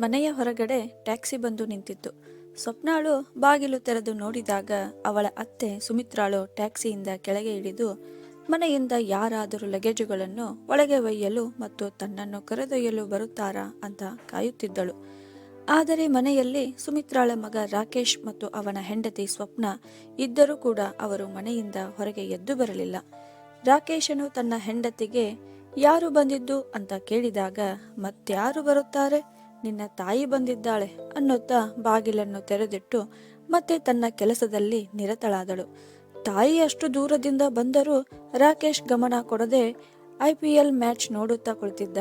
ಮನೆಯ ಹೊರಗಡೆ ಟ್ಯಾಕ್ಸಿ ಬಂದು ನಿಂತಿತ್ತು. ಸ್ವಪ್ನಾಳು ಬಾಗಿಲು ತೆರೆದು ನೋಡಿದಾಗ ಅವಳ ಅತ್ತೆ ಸುಮಿತ್ರಾಳು ಟ್ಯಾಕ್ಸಿಯಿಂದ ಕೆಳಗೆ ಇಳಿದು ಮನೆಯಿಂದ ಯಾರಾದರೂ ಲಗೇಜುಗಳನ್ನು ಒಳಗೆ ಒಯ್ಯಲು ಮತ್ತು ತನ್ನನ್ನು ಕರೆದೊಯ್ಯಲು ಬರುತ್ತಾರಾ ಅಂತ ಕಾಯುತ್ತಿದ್ದಳು. ಆದರೆ ಮನೆಯಲ್ಲಿ ಸುಮಿತ್ರಾಳ ಮಗ ರಾಕೇಶ್ ಮತ್ತು ಅವನ ಹೆಂಡತಿ ಸ್ವಪ್ನ ಇದ್ದರೂ ಕೂಡ ಅವರು ಮನೆಯಿಂದ ಹೊರಗೆ ಎದ್ದು ಬರಲಿಲ್ಲ. ರಾಕೇಶನು ತನ್ನ ಹೆಂಡತಿಗೆ, ಯಾರು ಬಂದಿದ್ದು? ಅಂತ ಕೇಳಿದಾಗ ಮತ್ಯಾರು ಬರುತ್ತಾರೆ? ನಿನ್ನ ತಾಯಿ ಬಂದಿದ್ದಾಳೆ ಅನ್ನುತ್ತಾ ಬಾಗಿಲನ್ನು ತೆರೆದಿಟ್ಟು ಮತ್ತೆ ತನ್ನ ಕೆಲಸದಲ್ಲಿ ನಿರತಳಾದಳು. ತಾಯಿ ಅಷ್ಟು ದೂರದಿಂದ ಬಂದರೂ ರಾಕೇಶ್ ಗಮನ ಕೊಡದೆ ಐ ಪಿ ಎಲ್ ಮ್ಯಾಚ್ ನೋಡುತ್ತಾ ಕುಳಿತಿದ್ದ.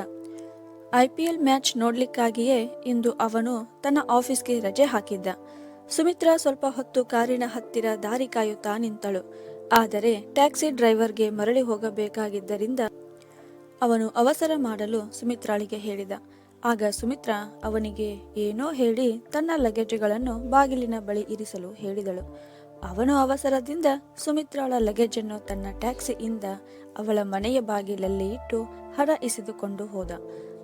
ಐ ಪಿ ಎಲ್ ಮ್ಯಾಚ್ ನೋಡ್ಲಿಕ್ಕಾಗಿಯೇ ಇಂದು ಅವನು ತನ್ನ ಆಫೀಸ್ಗೆ ರಜೆ ಹಾಕಿದ್ದ. ಸುಮಿತ್ರಾ ಸ್ವಲ್ಪ ಹೊತ್ತು ಕಾರಿನ ಹತ್ತಿರ ದಾರಿ ಕಾಯುತ್ತಾ ನಿಂತಳು. ಆದರೆ ಟ್ಯಾಕ್ಸಿ ಡ್ರೈವರ್ಗೆ ಮರಳಿ ಹೋಗಬೇಕಾಗಿದ್ದರಿಂದ ಅವನು ಅವಸರ ಮಾಡಲು ಸುಮಿತ್ರಾಳಿಗೆ ಹೇಳಿದ. ಆಗ ಸುಮಿತ್ರ ಅವನಿಗೆ, ಏನೋ ಹೇಳಿ, ತನ್ನ ಲಗೇಜುಗಳನ್ನು ಬಾಗಿಲಿನ ಬಳಿ ಇರಿಸಲು ಹೇಳಿದಳು. ಅವನು ಅವಸರದಿಂದ ಸುಮಿತ್ರಾಳ ಲಗೇಜನ್ನು ತನ್ನ ಟ್ಯಾಕ್ಸಿಯಿಂದ ಅವಳ ಮನೆಯ ಬಾಗಿಲಲ್ಲಿ ಇಟ್ಟು ಹರ ಇಸಿದುಕೊಂಡು ಹೋದ.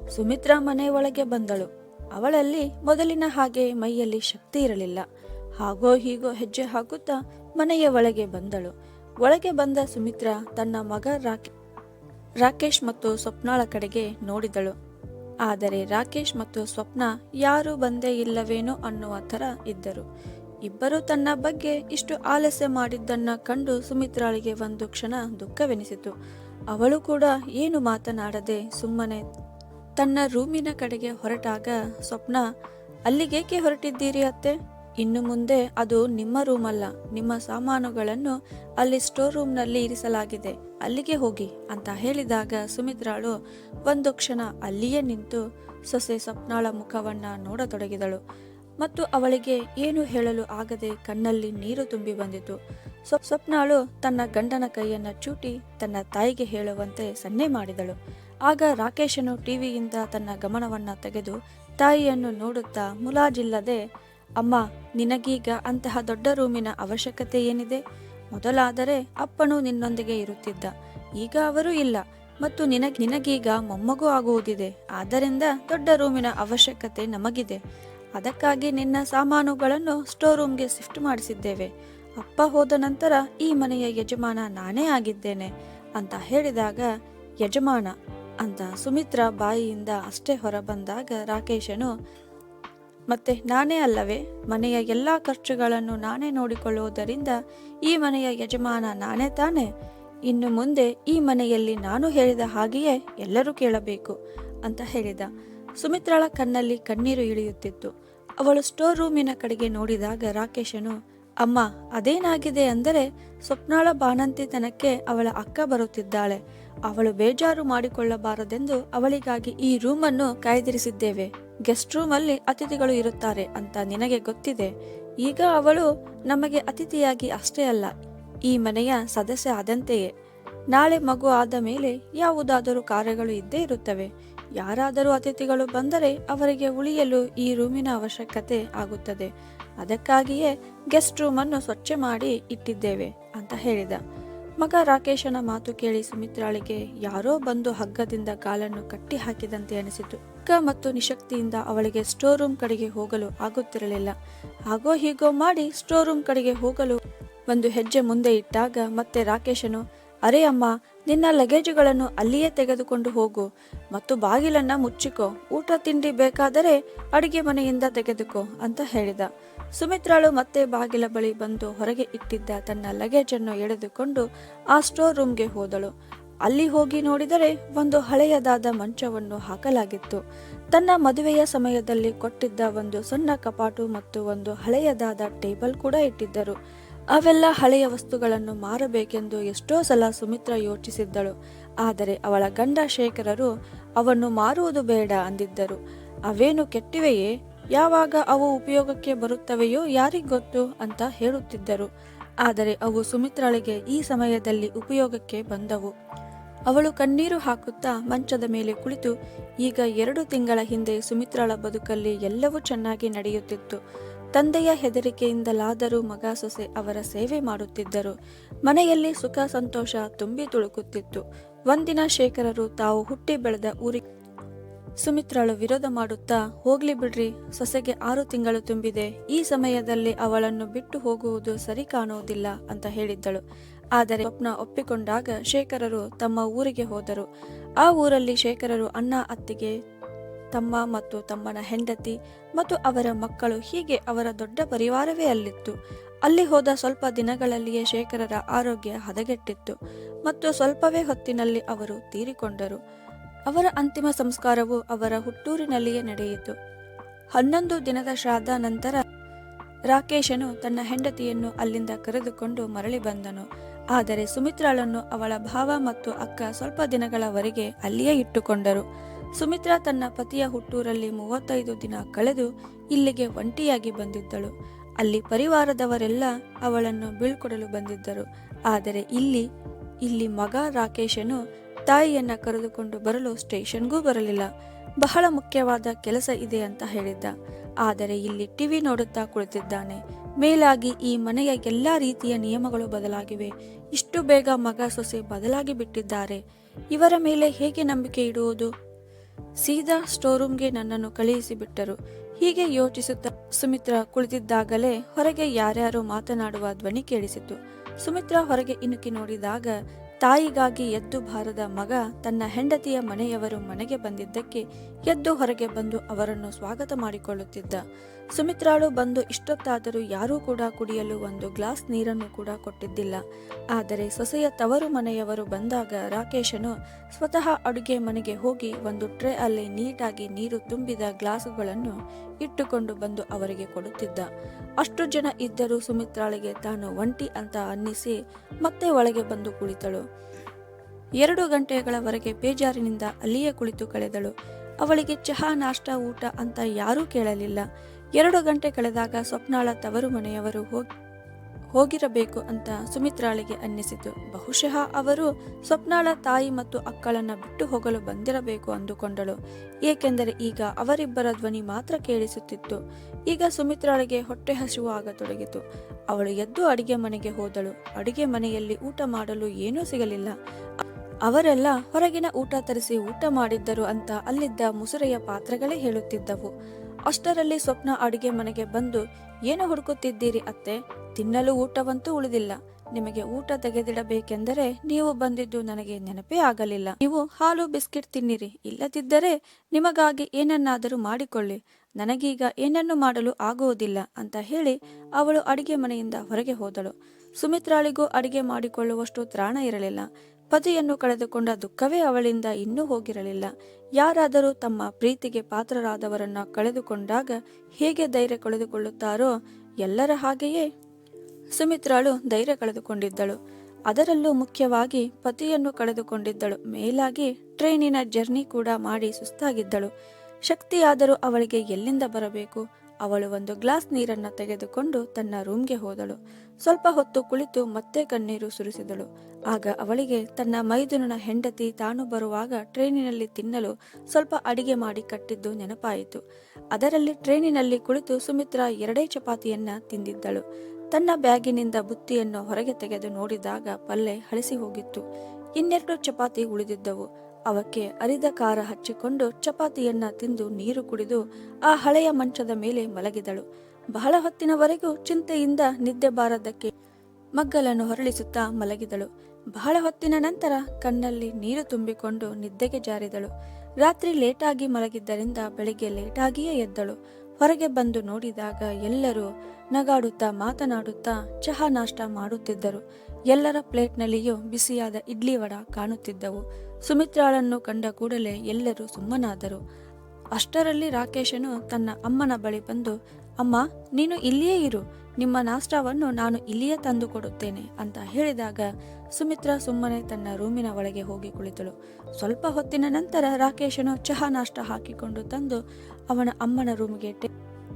ಸುಮಿತ್ರಾ ಮನೆ ಒಳಗೆ ಬಂದಳು. ಅವಳಲ್ಲಿ ಮೊದಲಿನ ಹಾಗೆ ಮೈಯಲ್ಲಿ ಶಕ್ತಿ ಇರಲಿಲ್ಲ. ಹಾಗೋ ಹೀಗೋ ಹೆಜ್ಜೆ ಹಾಕುತ್ತಾ ಮನೆಯ ಒಳಗೆ ಬಂದಳು. ಒಳಗೆ ಬಂದ ಸುಮಿತ್ರಾ ತನ್ನ ಮಗ ರಾಕೆ, ರಾಕೇಶ್ ಮತ್ತು ಸ್ವಪ್ನಾಳ ಕಡೆಗೆ ನೋಡಿದಳು. ಆದರೆ ರಾಕೇಶ್ ಮತ್ತು ಸ್ವಪ್ನ ಯಾರು ಬಂದೇ ಇಲ್ಲವೇನೋ ಅನ್ನುವ ಥರ ಇದ್ದರು. ಇಬ್ಬರು ತನ್ನ ಬಗ್ಗೆ ಇಷ್ಟು ಆಲಸ್ಯ ಮಾಡಿದ್ದನ್ನ ಕಂಡು ಸುಮಿತ್ರಾಳಿಗೆ ಒಂದು ಕ್ಷಣ ದುಃಖವೆನಿಸಿತು. ಅವಳು ಕೂಡ ಏನು ಮಾತನಾಡದೆ ಸುಮ್ಮನೆ ತನ್ನ ರೂಮಿನ ಕಡೆಗೆ ಹೊರಟಾಗ, ಸ್ವಪ್ನ, ಅಲ್ಲಿಗೇಕೆ ಹೊರಟಿದ್ದೀರಿ ಅತ್ತೆ? ಇನ್ನು ಮುಂದೆ ಅದು ನಿಮ್ಮ ರೂಮ್ ಅಲ್ಲ ನಿಮ್ಮ ಸಾಮಾನುಗಳನ್ನು ಅಲ್ಲಿ ಸ್ಟೋರ್ ರೂಮ್ನಲ್ಲಿ ಇರಿಸಲಾಗಿದೆ. ಅಲ್ಲಿಗೆ ಹೋಗಿ ಅಂತ ಹೇಳಿದಾಗ ಸುಮಿತ್ರಾಳು ಒಂದು ಕ್ಷಣ ಅಲ್ಲಿಯೇ ನಿಂತು ಸೊಸೆ ಸ್ವಪ್ನಾಳ ಮುಖವನ್ನ ನೋಡತೊಡಗಿದಳು. ಮತ್ತು ಅವಳಿಗೆ ಏನು ಹೇಳಲು ಆಗದೆ ಕಣ್ಣಲ್ಲಿ ನೀರು ತುಂಬಿ ಬಂದಿತು. ಸ್ವ- ಸ್ವಪ್ನಾಳು ತನ್ನ ಗಂಡನ ಕೈಯನ್ನ ಚೂಟಿ ತನ್ನ ತಾಯಿಗೆ ಹೇಳುವಂತೆ ಸನ್ನೆ ಮಾಡಿದಳು. ಆಗ ರಾಕೇಶನು ಟಿವಿಯಿಂದ ತನ್ನ ಗಮನವನ್ನ ತೆಗೆದು ತಾಯಿಯನ್ನು ನೋಡುತ್ತಾ ಮುಲಾಜಿಲ್ಲದೆ ಅಮ್ಮ, ನಿನಗೀಗ ಅಂತಹ ದೊಡ್ಡ ರೂಮಿನ ಅವಶ್ಯಕತೆ ಏನಿದೆ? ಮೊದಲಾದರೆ ಅಪ್ಪನು ನಿನ್ನೊಂದಿಗೆ ಇರುತ್ತಿದ್ದ. ಈಗ ಅವರು ಇಲ್ಲ. ಮತ್ತು ನಿನಗ್ ನಿನಗೀಗ ಮೊಮ್ಮಗು ಆಗುವುದಿದೆ. ಆದ್ದರಿಂದ ದೊಡ್ಡ ರೂಮಿನ ಅವಶ್ಯಕತೆ ನಮಗಿದೆ. ಅದಕ್ಕಾಗಿ ನಿನ್ನ ಸಾಮಾನುಗಳನ್ನು ಸ್ಟೋರ್ ರೂಮ್ಗೆ ಶಿಫ್ಟ್ ಮಾಡಿಸಿದ್ದೇವೆ. ಅಪ್ಪ ಹೋದ ನಂತರ ಈ ಮನೆಯ ಯಜಮಾನ ನಾನೇ ಆಗಿದ್ದೇನೆ ಅಂತ ಹೇಳಿದಾಗ, ಯಜಮಾನ ಅಂತ ಸುಮಿತ್ರಾ ಬಾಯಿಯಿಂದ ಅಷ್ಟೇ ಹೊರಬಂದಾಗ ರಾಕೇಶನು ಮತ್ತೆ ನಾನೇ ಅಲ್ಲವೇ? ಮನೆಯ ಎಲ್ಲ ಖರ್ಚುಗಳನ್ನು ನಾನೇ ನೋಡಿಕೊಳ್ಳುವುದರಿಂದ ಈ ಮನೆಯ ಯಜಮಾನ ನಾನೇ ತಾನೆ? ಇನ್ನು ಮುಂದೆ ಈ ಮನೆಯಲ್ಲಿ ನಾನು ಹೇಳಿದ ಹಾಗೆಯೇ ಎಲ್ಲರೂ ಕೇಳಬೇಕು ಅಂತ ಹೇಳಿದ. ಸುಮಿತ್ರಾಳ ಕಣ್ಣಲ್ಲಿ ಕಣ್ಣೀರು ಇಳಿಯುತ್ತಿತ್ತು. ಅವಳು ಸ್ಟೋರ್ ರೂಮಿನ ಕಡೆಗೆ ನೋಡಿದಾಗ ರಾಕೇಶನು, ಅಮ್ಮ, ಅದೇನಾಗಿದೆ? ಅಂದರೆ ಸ್ವಪ್ನಾಳ ಬಾಣಂತಿತನಕ್ಕೆ ಅವಳ ಅಕ್ಕ ಬರುತ್ತಿದ್ದಾಳೆ. ಅವಳು ಬೇಜಾರು ಮಾಡಿಕೊಳ್ಳಬಾರದೆಂದು ಅವಳಿಗಾಗಿ ಈ ರೂಮನ್ನು ಕಾಯ್ದಿರಿಸಿದ್ದೇವೆ. ಗೆಸ್ಟ್ ರೂಮಲ್ಲಿ ಅತಿಥಿಗಳು ಇರುತ್ತಾರೆ ಅಂತ ನಿನಗೆ ಗೊತ್ತಿದೆ. ಈಗ ಅವಳು ನಮಗೆ ಅತಿಥಿಯಾಗಿ ಅಷ್ಟೇ ಅಲ್ಲ, ಈ ಮನೆಯ ಸದಸ್ಯ ಆದಂತೆಯೇ. ನಾಳೆ ಮಗು ಆದ ಮೇಲೆ ಯಾವುದಾದರೂ ಕಾರ್ಯಗಳು ಇದ್ದೇ ಇರುತ್ತವೆ. ಯಾರಾದರೂ ಅತಿಥಿಗಳು ಬಂದರೆ ಅವರಿಗೆ ಉಳಿಯಲು ಈ ರೂಮಿನ ಅವಶ್ಯಕತೆ ಆಗುತ್ತದೆ. ಅದಕ್ಕಾಗಿಯೇ ಗೆಸ್ಟ್ ರೂಮನ್ನು ಸ್ವಚ್ಛ ಮಾಡಿ ಇಟ್ಟಿದ್ದೇವೆ ಅಂತ ಹೇಳಿದ. ಮಗ ರಾಕೇಶನ ಮಾತು ಕೇಳಿ ಸುಮಿತ್ರಾಳಿಗೆ ಯಾರೋ ಬಂದು ಹಗ್ಗದಿಂದ ಕಾಲನ್ನು ಕಟ್ಟಿ ಹಾಕಿದಂತೆ ಅನಿಸಿತು. ಅಕ್ಕ ಮತ್ತು ನಿಶಕ್ತಿಯಿಂದ ಅವಳಿಗೆ ಸ್ಟೋರ್ ರೂಮ್ ಕಡೆಗೆ ಹೋಗಲು ಆಗುತ್ತಿರಲಿಲ್ಲ. ಹಾಗೋ ಹೀಗೋ ಮಾಡಿ ಸ್ಟೋರ್ ರೂಮ್ ಕಡೆಗೆ ಹೋಗಲು ಒಂದು ಹೆಜ್ಜೆ ಮುಂದೆ ಇಟ್ಟಾಗ ಮತ್ತೆ ರಾಕೇಶನು, ಅರೆ ಅಮ್ಮ, ನಿನ್ನ ಲಗೇಜುಗಳನ್ನು ಅಲ್ಲಿಯೇ ತೆಗೆದುಕೊಂಡು ಹೋಗು ಮತ್ತು ಬಾಗಿಲನ್ನ ಮುಚ್ಚಿಕೋ. ಊಟ, ತಿಂಡಿ ಬೇಕಾದರೆ ಅಡಿಗೆ ಮನೆಯಿಂದ ತೆಗೆದುಕೋ, ಅಂತ ಹೇಳಿದ. ಸುಮಿತ್ರಾಳು ಮತ್ತೆ ಬಾಗಿಲ ಬಳಿ ಬಂದು ಹೊರಗೆ ಇಟ್ಟಿದ್ದ ತನ್ನ ಲಗೇಜನ್ನು ಎಳೆದುಕೊಂಡು ಆ ಸ್ಟೋರ್ ರೂಮ್ಗೆ ಹೋದಳು. ಅಲ್ಲಿ ಹೋಗಿ ನೋಡಿದರೆ ಒಂದು ಹಳೆಯದಾದ ಮಂಚವನ್ನು ಹಾಕಲಾಗಿತ್ತು. ತನ್ನ ಮದುವೆಯ ಸಮಯದಲ್ಲಿ ಕೊಟ್ಟಿದ್ದ ಒಂದು ಸಣ್ಣ ಕಪಾಟು ಮತ್ತು ಒಂದು ಹಳೆಯದಾದ ಟೇಬಲ್ ಕೂಡ ಇಟ್ಟಿದ್ದರು. ಅವೆಲ್ಲ ಹಳೆಯ ವಸ್ತುಗಳನ್ನು ಮಾರಬೇಕೆಂದು ಎಷ್ಟೋ ಸಲ ಸುಮಿತ್ರ ಯೋಚಿಸಿದ್ದಳು. ಆದರೆ ಅವಳ ಗಂಡ ಶೇಖರರು, ಅವನ್ನು ಮಾರುವುದು ಬೇಡ ಅಂದಿದ್ದರು. ಅವೇನು ಕೆಟ್ಟಿವೆಯೇ? ಯಾವಾಗ ಅವು ಉಪಯೋಗಕ್ಕೆ ಬರುತ್ತವೆಯೋ ಯಾರಿಗೊತ್ತು ಅಂತ ಹೇಳುತ್ತಿದ್ದರು. ಆದರೆ ಅವು ಸುಮಿತ್ರಾಳಿಗೆ ಈ ಸಮಯದಲ್ಲಿ ಉಪಯೋಗಕ್ಕೆ ಬಂದವು. ಅವಳು ಕಣ್ಣೀರು ಹಾಕುತ್ತಾ ಮಂಚದ ಮೇಲೆ ಕುಳಿತು ಈಗ ಎರಡು ತಿಂಗಳ ಹಿಂದೆ ಸುಮಿತ್ರಾಳ ಬದುಕಲ್ಲಿ ಎಲ್ಲವೂ ಚೆನ್ನಾಗಿ ನಡೆಯುತ್ತಿತ್ತು. ತಂದೆಯ ಹೆದರಿಕೆಯಿಂದಲಾದರೂ ಮಗ ಸೊಸೆ ಅವರ ಸೇವೆ ಮಾಡುತ್ತಿದ್ದರು. ಮನೆಯಲ್ಲಿ ಸುಖ ಸಂತೋಷ ತುಂಬಿ ತುಳುಕುತ್ತಿತ್ತು. ಒಂದಿನ ಶೇಖರರು ತಾವು ಹುಟ್ಟಿ ಬೆಳೆದ ಊರಿಗೆ ಸುಮಿತ್ರಾಳು ವಿರೋಧ ಮಾಡುತ್ತಾ, ಹೋಗ್ಲಿ ಬಿಡ್ರಿ, ಸೊಸೆಗೆ ಆರು ತಿಂಗಳು ತುಂಬಿದೆ, ಈ ಸಮಯದಲ್ಲಿ ಅವಳನ್ನು ಬಿಟ್ಟು ಹೋಗುವುದು ಸರಿ ಕಾಣುವುದಿಲ್ಲ ಅಂತ ಹೇಳಿದ್ದಳು. ಆದರೆ ಸ್ವಪ್ನ ಒಪ್ಪಿಕೊಂಡಾಗ ಶೇಖರರು ತಮ್ಮ ಊರಿಗೆ ಹೋದರು. ಆ ಊರಲ್ಲಿ ಶೇಖರರು ಅಣ್ಣ, ಅತ್ತಿಗೆ, ತಮ್ಮ ಮತ್ತು ತಮ್ಮನ ಹೆಂಡತಿ ಮತ್ತು ಅವರ ಮಕ್ಕಳು, ಹೀಗೆ ಅವರ ದೊಡ್ಡ ಪರಿವಾರವೇ ಅಲ್ಲಿತ್ತು. ಅಲ್ಲಿ ಹೋದ ಸ್ವಲ್ಪ ದಿನಗಳಲ್ಲಿಯೇ ಶೇಖರರ ಆರೋಗ್ಯ ಹದಗೆಟ್ಟಿತ್ತು ಮತ್ತು ಸ್ವಲ್ಪವೇ ಹೊತ್ತಿನಲ್ಲಿ ಅವರು ತೀರಿಕೊಂಡರು. ಅವರ ಅಂತಿಮ ಸಂಸ್ಕಾರವು ಅವರ ಹುಟ್ಟೂರಿನಲ್ಲಿಯೇ ನಡೆಯಿತು. ಹನ್ನೊಂದು ದಿನದ ಶ್ರಾದ್ದ ನಂತರ ರಾಕೇಶನು ತನ್ನ ಹೆಂಡತಿಯನ್ನು ಅಲ್ಲಿಂದ ಕರೆದುಕೊಂಡು ಮರಳಿ ಬಂದನು. ಆದರೆ ಸುಮಿತ್ರಾಳನ್ನು ಅವಳ ಭಾವ ಮತ್ತು ಅಕ್ಕ ಸ್ವಲ್ಪ ದಿನಗಳವರೆಗೆ ಅಲ್ಲಿಯೇ ಇಟ್ಟುಕೊಂಡರು. ಸುಮಿತ್ರಾ ತನ್ನ ಪತಿಯ ಹುಟ್ಟೂರಲ್ಲಿ ಮೂವತ್ತೈದು ದಿನ ಕಳೆದು ಇಲ್ಲಿಗೆ ಒಂಟಿಯಾಗಿ ಬಂದಿದ್ದಳು. ಅಲ್ಲಿ ಪರಿವಾರದವರೆಲ್ಲ ಅವಳನ್ನು ಬೀಳ್ಕೊಡಲು ಬಂದಿದ್ದರು. ಆದರೆ ಇಲ್ಲಿ ಇಲ್ಲಿ ಮಗ ರಾಕೇಶನು ತಾಯಿಯನ್ನ ಕರೆದುಕೊಂಡು ಬರಲು ಸ್ಟೇಷನ್ಗೂ ಬರಲಿಲ್ಲ. ಬಹಳ ಮುಖ್ಯವಾದ ಕೆಲಸ ಇದೆ ಅಂತ ಹೇಳಿದ್ದ. ಆದರೆ ಇಲ್ಲಿ ಟಿವಿ ನೋಡುತ್ತಾ ಕುಳಿತಿದ್ದಾನೆ. ಮೇಲಾಗಿ ಈ ಮನೆಯ ಎಲ್ಲಾ ರೀತಿಯ ನಿಯಮಗಳು ಬದಲಾಗಿವೆ. ಇಷ್ಟು ಬೇಗ ಮಗ ಸೊಸೆ ಬದಲಾಗಿ ಬಿಟ್ಟಿದ್ದಾರೆ. ಇವರ ಮೇಲೆ ಹೇಗೆ ನಂಬಿಕೆ ಇಡುವುದು? ಸೀದಾ ಸ್ಟೋರೂಮ್ಗೆ ನನ್ನನ್ನು ಕಳುಹಿಸಿ ಬಿಟ್ಟರು. ಹೀಗೆ ಯೋಚಿಸುತ್ತಾ ಸುಮಿತ್ರಾ ಕುಳಿತಿದ್ದಾಗಲೇ ಹೊರಗೆ ಯಾರ್ಯಾರೋ ಮಾತನಾಡುವ ಧ್ವನಿ ಕೇಳಿಸಿತು ಸುಮಿತ್ರಾ ಹೊರಗೆ ಇಣುಕಿ ನೋಡಿದಾಗ ತಾಯಿಗಾಗಿ ಎದ್ದು ಬಾರದ ಮಗ ತನ್ನ ಹೆಂಡತಿಯ ಮನೆಯವರು ಮನೆಗೆ ಬಂದಿದ್ದಕ್ಕೆ ಎದ್ದು ಹೊರಗೆ ಬಂದು ಅವರನ್ನು ಸ್ವಾಗತ ಮಾಡಿಕೊಳ್ಳುತ್ತಿದ್ದ. ಸುಮಿತ್ರಾಳು ಬಂದು ಇಷ್ಟೊತ್ತಾದರೂ ಯಾರೂ ಕೂಡ ಕುಡಿಯಲು ಒಂದು ಗ್ಲಾಸ್ ನೀರನ್ನು ಕೂಡ ಕೊಟ್ಟಿದ್ದಿಲ್ಲ. ಆದರೆ ಸೊಸೆಯ ತವರು ಮನೆಯವರು ಬಂದಾಗ ರಾಕೇಶನು ಸ್ವತಃ ಅಡುಗೆ ಮನೆಗೆ ಹೋಗಿ ಒಂದು ಟ್ರೇ ಅಲ್ಲಿ ನೀಟಾಗಿ ನೀರು ತುಂಬಿದ ಗ್ಲಾಸುಗಳನ್ನು ಇಟ್ಟುಕೊಂಡು ಬಂದು ಅವರಿಗೆ ಕೊಡುತ್ತಿದ್ದ. ಅಷ್ಟು ಜನ ಇದ್ದರೂ ಸುಮಿತ್ರಾಳಿಗೆ ತಾನು ಒಂಟಿ ಅಂತ ಅನ್ನಿಸಿ ಮತ್ತೆ ಒಳಗೆ ಬಂದು ಕುಳಿತಳು. ಎರಡು ಗಂಟೆಗಳವರೆಗೆ ಬೇಜಾರಿನಿಂದ ಅಲ್ಲಿಯೇ ಕುಳಿತು ಕಳೆದಳು. ಅವಳಿಗೆ ಚಹಾ ನಾಷ್ಟ ಊಟ ಅಂತ ಯಾರೂ ಕೇಳಲಿಲ್ಲ. ಎರಡು ಗಂಟೆ ಕಳೆದಾಗ ಸ್ವಪ್ನಾಳ ತವರು ಮನೆಯವರು ಹೋಗಿ, ಹೋಗಿರಬೇಕು ಅಂತ ಸುಮಿತ್ರಾಳಿಗೆ ಅನ್ನಿಸಿತು. ಬಹುಶಃ ಅವರು ಸ್ವಪ್ನಾಳ ತಾಯಿ ಮತ್ತು ಅಕ್ಕಳನ್ನ ಬಿಟ್ಟು ಹೋಗಲು ಬಂದಿರಬೇಕು ಅಂದುಕೊಂಡಳು. ಏಕೆಂದರೆ ಈಗ ಅವರಿಬ್ಬರ ಧ್ವನಿ ಮಾತ್ರ ಕೇಳಿಸುತ್ತಿತ್ತು. ಈಗ ಸುಮಿತ್ರಾಳಿಗೆ ಹೊಟ್ಟೆ ಹಸಿವು ಆಗತೊಡಗಿತು ಅವಳು ಎದ್ದು ಅಡಿಗೆ ಮನೆಗೆ ಹೋದಳು. ಅಡಿಗೆ ಮನೆಯಲ್ಲಿ ಊಟ ಮಾಡಲು ಏನೂ ಸಿಗಲಿಲ್ಲ. ಅವರೆಲ್ಲ ಹೊರಗಿನ ಊಟ ತರಿಸಿ ಊಟ ಮಾಡಿದ್ದರು ಅಂತ ಅಲ್ಲಿದ್ದ ಮುಸುರೆಯ ಪಾತ್ರಗಳೇ ಹೇಳುತ್ತಿದ್ದವು. ಅಷ್ಟರಲ್ಲಿ ಸ್ವಪ್ನ ಅಡಿಗೆ ಮನೆಗೆ ಬಂದು, ಏನು ಹುಡುಕುತ್ತಿದ್ದೀರಿ ಅತ್ತೆ? ತಿನ್ನಲು ಊಟವಂತೂ ಉಳಿದಿಲ್ಲ. ನಿಮಗೆ ಊಟ ತೆಗೆದಿಡಬೇಕೆಂದರೆ ನೀವು ಬಂದಿದ್ದು ನನಗೆ ನೆನಪೇ ಆಗಲಿಲ್ಲ. ನೀವು ಹಾಲು, ಬಿಸ್ಕೆಟ್ ತಿನ್ನಿರಿ. ಇಲ್ಲದಿದ್ದರೆ ನಿಮಗಾಗಿ ಏನನ್ನಾದರೂ ಮಾಡಿಕೊಳ್ಳಿ. ನನಗೀಗ ಏನನ್ನು ಮಾಡಲು ಆಗುವುದಿಲ್ಲ ಅಂತ ಹೇಳಿ ಅವಳು ಅಡಿಗೆ ಮನೆಯಿಂದ ಹೊರಗೆ ಹೋದಳು. ಸುಮಿತ್ರಾಳಿಗೂ ಅಡಿಗೆ ಮಾಡಿಕೊಳ್ಳುವಷ್ಟು ತ್ರಾಣ ಇರಲಿಲ್ಲ. ಪತಿಯನ್ನು ಕಳೆದುಕೊಂಡ ದುಃಖವೇ ಅವಳಿಂದ ಇನ್ನೂ ಹೋಗಿರಲಿಲ್ಲ. ಯಾರಾದರೂ ತಮ್ಮ ಪ್ರೀತಿಗೆ ಪಾತ್ರರಾದವರನ್ನ ಕಳೆದುಕೊಂಡಾಗ ಹೇಗೆ ಧೈರ್ಯ ಕಳೆದುಕೊಳ್ಳುತ್ತಾರೋ ಎಲ್ಲರ ಹಾಗೆಯೇ ಸುಮಿತ್ರಾಳು ಧೈರ್ಯ ಕಳೆದುಕೊಂಡಿದ್ದಳು. ಅದರಲ್ಲೂ ಮುಖ್ಯವಾಗಿ ಪತಿಯನ್ನು ಕಳೆದುಕೊಂಡಿದ್ದಳು. ಮೇಲಾಗಿ ಟ್ರೈನಿನ ಜರ್ನಿ ಕೂಡ ಮಾಡಿ ಸುಸ್ತಾಗಿದ್ದಳು. ಶಕ್ತಿಯಾದರೂ ಅವಳಿಗೆ ಎಲ್ಲಿಂದ ಬರಬೇಕು? ಅವಳು ಒಂದು ಗ್ಲಾಸ್ ನೀರನ್ನ ತೆಗೆದುಕೊಂಡು ತನ್ನ ರೂಮ್ಗೆ ಹೋದಳು. ಸ್ವಲ್ಪ ಹೊತ್ತು ಕುಳಿತು ಮತ್ತೆ ಕಣ್ಣೀರು ಸುರಿಸಿದಳು. ಆಗ ಅವಳಿಗೆ ತನ್ನ ಮೈದುನನ ಹೆಂಡತಿ ತಾನು ಬರುವಾಗ ಟ್ರೈನಿನಲ್ಲಿ ತಿನ್ನಲು ಸ್ವಲ್ಪ ಅಡಿಗೆ ಮಾಡಿ ಕಟ್ಟಿದ್ದು ನೆನಪಾಯಿತು. ಅದರಲ್ಲಿ ಟ್ರೈನಿನಲ್ಲಿ ಕುಳಿತು ಸುಮಿತ್ರಾ ಎರಡೇ ಚಪಾತಿಯನ್ನ ತಿಂದಿದ್ದಳು. ತನ್ನ ಬ್ಯಾಗಿನಿಂದ ಬುತ್ತಿಯನ್ನು ಹೊರಗೆ ತೆಗೆದು ನೋಡಿದಾಗ ಪಲ್ಲೆ ಹಳಿಸಿ ಹೋಗಿತ್ತು. ಇನ್ನೆರಡು ಚಪಾತಿ ಉಳಿದಿದ್ದವು. ಅವಕ್ಕೆ ಅರಿದ ಖಾರ ಹಚ್ಚಿಕೊಂಡು ಚಪಾತಿಯನ್ನ ತಿಂದು ನೀರು ಕುಡಿದು ಆ ಹಳೆಯ ಮಂಚದ ಮೇಲೆ ಮಲಗಿದಳು. ಬಹಳ ಹೊತ್ತಿನವರೆಗೂ ಚಿಂತೆಯಿಂದ ನಿದ್ದೆ ಬಾರದಕ್ಕೆ ಮಗ್ಗಲನ್ನು ಹೊರಳಿಸುತ್ತಾ ಮಲಗಿದಳು. ಬಹಳ ಹೊತ್ತಿನ ನಂತರ ಕಣ್ಣಲ್ಲಿ ನೀರು ತುಂಬಿಕೊಂಡು ನಿದ್ದೆಗೆ ಜಾರಿದಳು. ರಾತ್ರಿ ಲೇಟಾಗಿ ಮಲಗಿದ್ದರಿಂದ ಬೆಳಿಗ್ಗೆ ಲೇಟಾಗಿಯೇ ಎದ್ದಳು. ಹೊರಗೆ ಬಂದು ನೋಡಿದಾಗ ಎಲ್ಲರೂ ನಗಾಡುತ್ತಾ ಮಾತನಾಡುತ್ತಾ ಚಹಾ ನಾಷ್ಟ ಮಾಡುತ್ತಿದ್ದರು. ಎಲ್ಲರ ಪ್ಲೇಟ್ನಲ್ಲಿಯೂ ಬಿಸಿಯಾದ ಇಡ್ಲಿ ವಡ ಕಾಣುತ್ತಿದ್ದವು. ಸುಮಿತ್ರಾಳನ್ನು ಕಂಡ ಕೂಡಲೇ ಎಲ್ಲರೂ ಸುಮ್ಮನಾದರು. ಅಷ್ಟರಲ್ಲಿ ರಾಕೇಶನು ತನ್ನ ಅಮ್ಮನ ಬಳಿ ಬಂದು, ಅಮ್ಮ, ನೀನು ಇಲ್ಲಿಯೇ ಇರು. ನಿಮ್ಮ ನಾಷ್ಟವನ್ನು ನಾನು ಇಲ್ಲಿಯೇ ತಂದು ಕೊಡುತ್ತೇನೆ ಅಂತ ಹೇಳಿದಾಗ ಸುಮಿತ್ರಾ ಸುಮ್ಮನೆ ತನ್ನ ರೂಮಿನ ಒಳಗೆ ಹೋಗಿ ಕುಳಿತಳು. ಸ್ವಲ್ಪ ಹೊತ್ತಿನ ನಂತರ ರಾಕೇಶನು ಚಹಾ ನಾಷ್ಟ ಹಾಕಿಕೊಂಡು ತಂದು ಅವನ ಅಮ್ಮನ ರೂಮಿಗೆ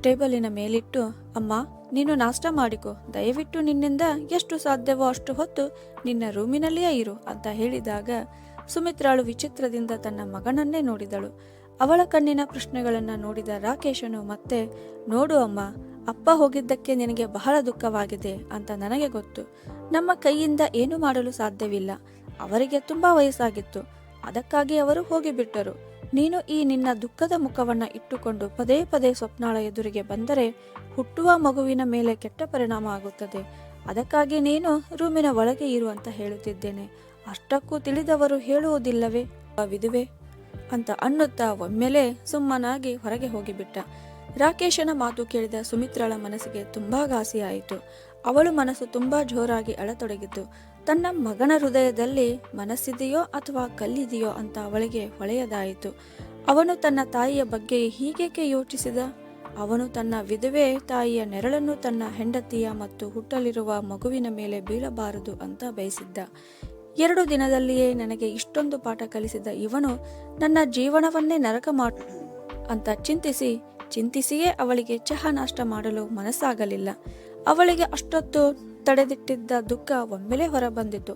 ಟೇಬಲಿನ ಮೇಲಿಟ್ಟು, ಅಮ್ಮ, ನೀನು ನಾಷ್ಟ ಮಾಡಿಕೊ. ದಯವಿಟ್ಟು ನಿನ್ನಿಂದ ಎಷ್ಟು ಸಾಧ್ಯವೋ ಅಷ್ಟು ಹೊತ್ತು ನಿನ್ನ ರೂಮಿನಲ್ಲಿಯೇ ಇರು ಅಂತ ಹೇಳಿದಾಗ ಸುಮಿತ್ರಾಳು ವಿಚಿತ್ರದಿಂದ ತನ್ನ ಮಗನನ್ನೇ ನೋಡಿದಳು. ಅವಳ ಕಣ್ಣಿನ ಪ್ರಶ್ನೆಗಳನ್ನು ನೋಡಿದ ರಾಕೇಶನು, ಮತ್ತೆ ನೋಡು ಅಮ್ಮ, ಅಪ್ಪ ಹೋಗಿದ್ದಕ್ಕೆ ನಿನಗೆ ಬಹಳ ದುಃಖವಾಗಿದೆ ಅಂತ ನನಗೆ ಗೊತ್ತು. ನಮ್ಮ ಕೈಯಿಂದ ಏನು ಮಾಡಲು ಸಾಧ್ಯವಿಲ್ಲ. ಅವರಿಗೆ ತುಂಬಾ ವಯಸ್ಸಾಗಿತ್ತು. ಅದಕ್ಕಾಗಿ ಅವರು ಹೋಗಿಬಿಟ್ಟರು ನೀನು ಈ ನಿನ್ನ ದುಃಖದ ಮುಖವನ್ನು ಇಟ್ಟುಕೊಂಡು ಪದೇ ಪದೇ ಸ್ವಪ್ನಾಳ ಎದುರಿಗೆ ಬಂದರೆ ಹುಟ್ಟುವ ಮಗುವಿನ ಮೇಲೆ ಕೆಟ್ಟ ಪರಿಣಾಮ ಆಗುತ್ತದೆ. ಅದಕ್ಕಾಗಿ ನೀನು ರೂಮಿನ ಒಳಗೆ ಇರು ಅಂತ ಹೇಳುತ್ತಿದ್ದೇನೆ. ಅಷ್ಟಕ್ಕೂ ತಿಳಿದವರು ಹೇಳುವುದಿಲ್ಲವೇ? ವಿಧುವೆ, ಅಂತ ಅನ್ನುತ್ತಾ ಒಮ್ಮೆಲೆ ಸುಮ್ಮನಾಗಿ ಹೊರಗೆ ಹೋಗಿಬಿಟ್ಟ. ರಾಕೇಶನ ಮಾತು ಕೇಳಿದ ಸುಮಿತ್ರಳ ಮನಸ್ಸಿಗೆ ತುಂಬಾ ಘಾಸಿಯಾಯಿತು. ಅವಳು ಮನಸ್ಸು ತುಂಬಾ ಜೋರಾಗಿ ಅಳತೊಡಗಿತು ತನ್ನ ಮಗನ ಹೃದಯದಲ್ಲಿ ಮನಸ್ಸಿದೆಯೋ ಅಥವಾ ಕಲ್ಲಿದೆಯೋ ಅಂತ ಅವಳಿಗೆ ಹೊಳೆಯದಾಯಿತು. ಅವನು ತನ್ನ ತಾಯಿಯ ಬಗ್ಗೆ ಹೀಗೇಕೆ ಯೋಚಿಸಿದ? ಅವನು ತನ್ನ ವಿಧವೆ ತಾಯಿಯ ನೆರಳನ್ನು ತನ್ನ ಹೆಂಡತಿಯ ಮತ್ತು ಹುಟ್ಟಲಿರುವ ಮಗುವಿನ ಮೇಲೆ ಬೀಳಬಾರದು ಅಂತ ಬಯಸಿದ್ದ. ಎರಡು ದಿನದಲ್ಲಿಯೇ ನನಗೆ ಇಷ್ಟೊಂದು ಪಾಠ ಕಲಿಸಿದ ಇವನು ನನ್ನ ಜೀವನವನ್ನೇ ನರಕ ಮಾಡ ಅಂತ ಚಿಂತಿಸಿ, ಚಿಂತಿಸಿಯೇ ಅವಳಿಗೆ ಚಹಾ ನಾಷ್ಟ ಮಾಡಲು ಮನಸ್ಸಾಗಲಿಲ್ಲ. ಅವಳಿಗೆ ಅಷ್ಟೊತ್ತು ತಡೆದಿಟ್ಟಿದ್ದ ದುಃಖ ಒಮ್ಮೆಲೆ ಹೊರಬಂದಿತು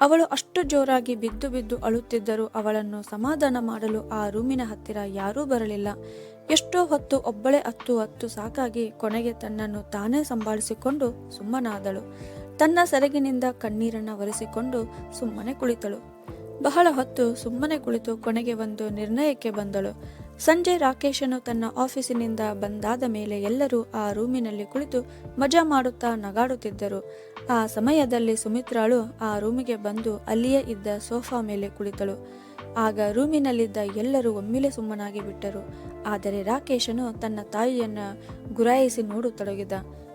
ಅವಳು ಅಷ್ಟು ಜೋರಾಗಿ ಬಿದ್ದು ಬಿದ್ದು ಅಳುತ್ತಿದ್ದರೂ ಅವಳನ್ನು ಸಮಾಧಾನ ಮಾಡಲು ಆ ರೂಮಿನ ಹತ್ತಿರ ಯಾರೂ ಬರಲಿಲ್ಲ. ಎಷ್ಟೋ ಹೊತ್ತು ಒಬ್ಬಳೇ ಹತ್ತು ಹತ್ತು ಸಾಕಾಗಿ ಕೊನೆಗೆ ತನ್ನನ್ನು ತಾನೇ ಸಂಭಾಳಿಸಿಕೊಂಡು ಸುಮ್ಮನಾದಳು. ತನ್ನ ಸೆರಗಿನಿಂದ ಕಣ್ಣೀರನ್ನು ಒರೆಸಿಕೊಂಡು ಸುಮ್ಮನೆ ಕುಳಿತಳು. ಬಹಳ ಹೊತ್ತು ಸುಮ್ಮನೆ ಕುಳಿತು ಕೊನೆಗೆ ಒಂದು ನಿರ್ಣಯಕ್ಕೆ ಬಂದಳು. ಸಂಜೆ ರಾಕೇಶನು ತನ್ನ ಆಫೀಸಿನಿಂದ ಬಂದಾದ ಮೇಲೆ ಎಲ್ಲರೂ ಆ ರೂಮಿನಲ್ಲಿ ಕುಳಿತು ಮಜಾ ಮಾಡುತ್ತಾ ನಗಾಡುತ್ತಿದ್ದರು. ಆ ಸಮಯದಲ್ಲಿ ಸುಮಿತ್ರಾಳು ಆ ರೂಮಿಗೆ ಬಂದು ಅಲ್ಲಿಯೇ ಇದ್ದ ಸೋಫಾ ಮೇಲೆ ಕುಳಿತಳು. ಆಗ ರೂಮಿನಲ್ಲಿದ್ದ ಎಲ್ಲರೂ ಒಮ್ಮೆಲೆ ಸುಮ್ಮನಾಗಿ ಬಿಟ್ಟರು. ಆದರೆ ರಾಕೇಶನು ತನ್ನ ತಾಯಿಯನ್ನ ಗುರಾಯಿಸಿ ನೋಡತೊಡಗಿದ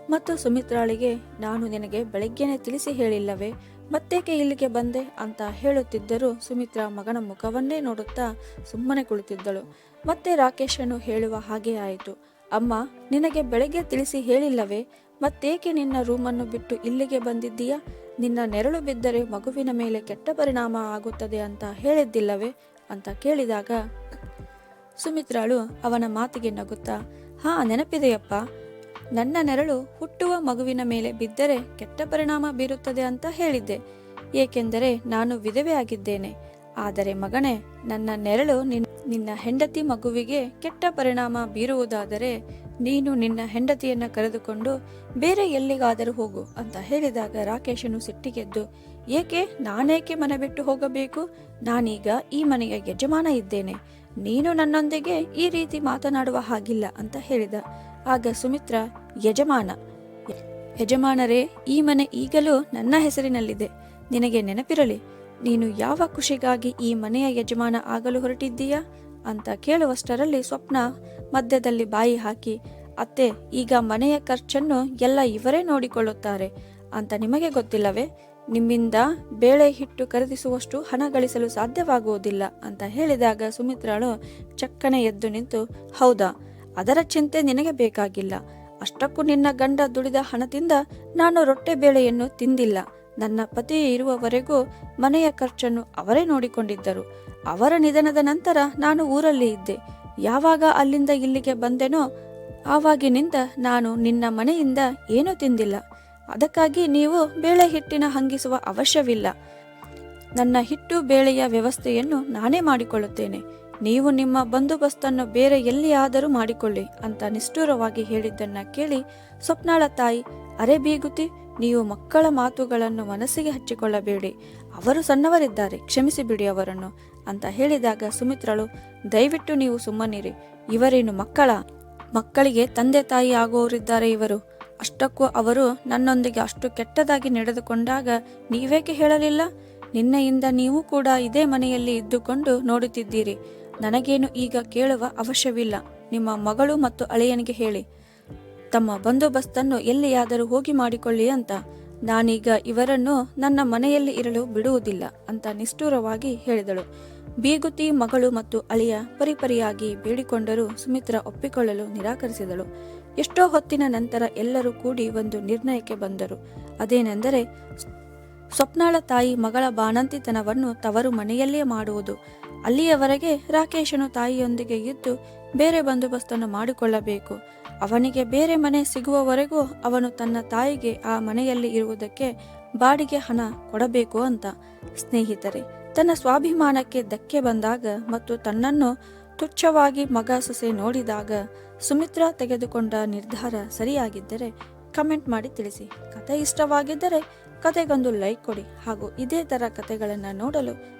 ಮತ್ತು ಸುಮಿತ್ರಾಳಿಗೆ, ನಾನು ನಿನಗೆ ಬೆಳಗ್ಗೆನೆ ತಿಳಿಸಿ ಹೇಳಿಲ್ಲವೇ? ಮತ್ತೇಕೆ ಇಲ್ಲಿಗೆ ಬಂದೆ? ಅಂತ ಹೇಳುತ್ತಿದ್ದರೂ ಸುಮಿತ್ರಾ ಮಗನ ಮುಖವನ್ನೇ ನೋಡುತ್ತಾ ಸುಮ್ಮನೆ ಕುಳಿತಿದ್ದಳು. ಮತ್ತೆ ರಾಕೇಶನು ಹೇಳುವ ಹಾಗೆ ಆಯಿತು. ಅಮ್ಮ, ನಿನಗೆ ಬೆಳಗ್ಗೆ ತಿಳಿಸಿ ಹೇಳಿಲ್ಲವೇ? ಮತ್ತೇಕೆ ನಿನ್ನ ರೂಮನ್ನು ಬಿಟ್ಟು ಇಲ್ಲಿಗೆ ಬಂದಿದ್ದೀಯಾ? ನಿನ್ನ ನೆರಳು ಬಿದ್ದರೆ ಮಗುವಿನ ಮೇಲೆ ಕೆಟ್ಟ ಪರಿಣಾಮ ಆಗುತ್ತದೆ ಅಂತ ಹೇಳಿದ್ದಿಲ್ಲವೇ? ಅಂತ ಕೇಳಿದಾಗ ಸುಮಿತ್ರಾಳು ಅವನ ಮಾತಿಗೆ ನಗುತ್ತಾ, ಹಾ, ನೆನಪಿದೆಯಪ್ಪ. ನನ್ನ ನೆರಳು ಹುಟ್ಟುವ ಮಗುವಿನ ಮೇಲೆ ಬಿದ್ದರೆ ಕೆಟ್ಟ ಪರಿಣಾಮ ಬೀರುತ್ತದೆ ಅಂತ ಹೇಳಿದ್ದೆ. ಏಕೆಂದರೆ ನಾನು ವಿಧವೆ ಆಗಿದ್ದೇನೆ. ಆದರೆ ಮಗನೇ, ನನ್ನ ನೆರಳು ನಿನ್- ನಿನ್ನ ಹೆಂಡತಿ ಮಗುವಿಗೆ ಕೆಟ್ಟ ಪರಿಣಾಮ ಬೀರುವುದಾದರೆ ನೀನು ನಿನ್ನ ಹೆಂಡತಿಯನ್ನ ಕರೆದುಕೊಂಡು ಬೇರೆ ಎಲ್ಲಿಗಾದರೂ ಹೋಗು ಅಂತ ಹೇಳಿದಾಗ ರಾಕೇಶನು ಸಿಟ್ಟಿಗೆದ್ದು, ಏಕೆ, ನಾನೇಕೆ ಮನೆ ಬಿಟ್ಟು ಹೋಗಬೇಕು? ನಾನೀಗ ಈ ಮನೆಯ ಯಜಮಾನ ಇದ್ದೇನೆ. ನೀನು ನನ್ನೊಂದಿಗೆ ಈ ರೀತಿ ಮಾತನಾಡುವ ಹಾಗಿಲ್ಲ ಅಂತ ಹೇಳಿದ. ಆಗ ಸುಮಿತ್ರ, ಯಜಮಾನ, ಯಜಮಾನರೇ, ಈ ಮನೆ ಈಗಲೂ ನನ್ನ ಹೆಸರಿನಲ್ಲಿದೆ. ನಿನಗೆ ನೆನಪಿರಲಿ, ನೀನು ಯಾವ ಖುಷಿಗಾಗಿ ಈ ಮನೆಯ ಯಜಮಾನ ಆಗಲು ಹೊರಟಿದ್ದೀಯಾ? ಅಂತ ಕೇಳುವಷ್ಟರಲ್ಲಿ ಸ್ವಪ್ನ ಮಧ್ಯದಲ್ಲಿ ಬಾಯಿ ಹಾಕಿ, ಅತ್ತೆ, ಈಗ ಮನೆಯ ಖರ್ಚನ್ನು ಎಲ್ಲ ಇವರೇ ನೋಡಿಕೊಳ್ಳುತ್ತಾರೆ. ಅಂತ ನಿಮಗೆ ಗೊತ್ತಿಲ್ಲವೇ? ನಿಮ್ಮಿಂದ ಬೇಳೆ ಹಿಟ್ಟು ಖರೀದಿಸುವಷ್ಟು ಹಣ ಗಳಿಸಲು ಸಾಧ್ಯವಾಗುವುದಿಲ್ಲ. ಅಂತ ಹೇಳಿದಾಗ ಸುಮಿತ್ರಾಳು ಚಕ್ಕನೆ ಎದ್ದು ನಿಂತು, ಹೌದಾ? ಅದರ ಚಿಂತೆ ನಿನಗೆ ಬೇಕಾಗಿಲ್ಲ. ಅಷ್ಟಕ್ಕೂ ನಿನ್ನ ಗಂಡ ದುಡಿದ ಹಣದಿಂದ ನಾನು ರೊಟ್ಟೆ ಬೇಳೆಯನ್ನು ತಿಂದಿಲ್ಲ. ನನ್ನ ಪತಿ ಇರುವವರೆಗೂ ಮನೆಯ ಖರ್ಚನ್ನು ಅವರೇ ನೋಡಿಕೊಂಡಿದ್ದರು. ಅವರ ನಿಧನದ ನಂತರ ನಾನು ಊರಲ್ಲಿ ಇದ್ದೆ. ಯಾವಾಗ ಅಲ್ಲಿಂದ ಇಲ್ಲಿಗೆ ಬಂದೆನೋ ಆವಾಗಿನಿಂದ ನಾನು ನಿನ್ನ ಮನೆಯಿಂದ ಏನೂ ತಿಂದಿಲ್ಲ. ಅದಕ್ಕಾಗಿ ನೀವು ಬೇಳೆ ಹಿಟ್ಟಿನ ಹಂಗಿಸುವ ಅವಶ್ಯವಿಲ್ಲ. ನನ್ನ ಹಿಟ್ಟು ಬೇಳೆಯ ವ್ಯವಸ್ಥೆಯನ್ನು ನಾನೇ ಮಾಡಿಕೊಳ್ಳುತ್ತೇನೆ. ನೀವು ನಿಮ್ಮ ಬಂದೋಬಸ್ತನ್ನು ಬೇರೆ ಎಲ್ಲಿಯಾದರೂ ಮಾಡಿಕೊಳ್ಳಿ ಅಂತ ನಿಷ್ಠುರವಾಗಿ ಹೇಳಿದ್ದನ್ನ ಕೇಳಿ ಸ್ವಪ್ನಾಳ ತಾಯಿ, ಅರೆ ಬೀಗುತಿ, ನೀವು ಮಕ್ಕಳ ಮಾತುಗಳನ್ನು ಮನಸ್ಸಿಗೆ ಹಚ್ಚಿಕೊಳ್ಳಬೇಡಿ. ಅವರು ಸಣ್ಣವರಿದ್ದಾರೆ ಕ್ಷಮಿಸಿ ಬಿಡಿ ಅವರನ್ನು ಅಂತ ಹೇಳಿದಾಗ ಸುಮಿತ್ರಳು, ದಯವಿಟ್ಟು ನೀವು ಸುಮ್ಮನಿರಿ. ಇವರೇನು ಮಕ್ಕಳ? ಮಕ್ಕಳಿಗೆ ತಂದೆ ತಾಯಿ ಆಗುವವರಿದ್ದಾರೆ ಇವರು. ಅಷ್ಟಕ್ಕೂ ಅವರು ನನ್ನೊಂದಿಗೆ ಅಷ್ಟು ಕೆಟ್ಟದಾಗಿ ನಡೆದುಕೊಂಡಾಗ ನೀವೇಕೆ ಹೇಳಲಿಲ್ಲ? ನಿನ್ನೆಯಿಂದ ನೀವು ಕೂಡ ಇದೇ ಮನೆಯಲ್ಲಿ ಇದ್ದುಕೊಂಡು ನೋಡುತ್ತಿದ್ದೀರಿ. ನನಗೇನು ಈಗ ಕೇಳುವ ಅವಶ್ಯವಿಲ್ಲ. ನಿಮ್ಮ ಮಗಳು ಮತ್ತು ಅಳೆಯನಿಗೆ ಹೇಳಿ. ತಮ್ಮ ಬಂದೋಬಸ್ತನ್ನು ಎಲ್ಲಿಯಾದರೂ ಹೋಗಿ ಮಾಡಿಕೊಳ್ಳಿ ಅಂತ. ನಾನೀಗ ಇವರನ್ನು ನನ್ನ ಮನೆಯಲ್ಲಿ ಇರಲು ಬಿಡುವುದಿಲ್ಲ ಅಂತ ನಿಷ್ಠುರವಾಗಿ ಹೇಳಿದಳು. ಬೀಗುತಿ ಮಗಳು ಮತ್ತು ಅಳಿಯ ಪರಿಪರಿಯಾಗಿ ಬೇಡಿಕೊಂಡರೂ ಸುಮಿತ್ರ ಒಪ್ಪಿಕೊಳ್ಳಲು ನಿರಾಕರಿಸಿದಳು. ಎಷ್ಟೋ ಹೊತ್ತಿನ ನಂತರ ಎಲ್ಲರೂ ಕೂಡಿ ಒಂದು ನಿರ್ಣಯಕ್ಕೆ ಬಂದರು. ಅದೇನೆಂದರೆ ಸ್ವಪ್ನಾಳ ತಾಯಿ ಮಗಳ ಬಾಣಂತಿತನವನ್ನು ತವರು ಮನೆಯಲ್ಲೇ ಮಾಡುವುದು. ಅಲ್ಲಿಯವರೆಗೆ ರಾಕೇಶನು ತಾಯಿಯೊಂದಿಗೆ ಇದ್ದು ಬೇರೆ ಬಂದೋಬಸ್ತನ್ನು ಮಾಡಿಕೊಳ್ಳಬೇಕು. ಅವನಿಗೆ ಬೇರೆ ಮನೆ ಸಿಗುವವರೆಗೂ ಅವನು ತನ್ನ ತಾಯಿಗೆ ಆ ಮನೆಯಲ್ಲಿ ಇರುವುದಕ್ಕೆ ಬಾಡಿಗೆ ಹಣ ಕೊಡಬೇಕು ಅಂತ. ಸ್ನೇಹಿತರೆ, ತನ್ನ ಸ್ವಾಭಿಮಾನಕ್ಕೆ ಧಕ್ಕೆ ಬಂದಾಗ ಮತ್ತು ತನ್ನನ್ನು ತುಚ್ಛವಾಗಿ ಮಗ ಸೊಸೆ ನೋಡಿದಾಗ ಸುಮಿತ್ರಾ ತೆಗೆದುಕೊಂಡ ನಿರ್ಧಾರ ಸರಿಯಾಗಿದ್ದರೆ ಕಮೆಂಟ್ ಮಾಡಿ ತಿಳಿಸಿ. ಕತೆ ಇಷ್ಟವಾಗಿದ್ದರೆ ಕತೆಗೊಂದು ಲೈಕ್ ಕೊಡಿ ಹಾಗೂ ಇದೇ ಥರ ಕತೆಗಳನ್ನು ನೋಡಲು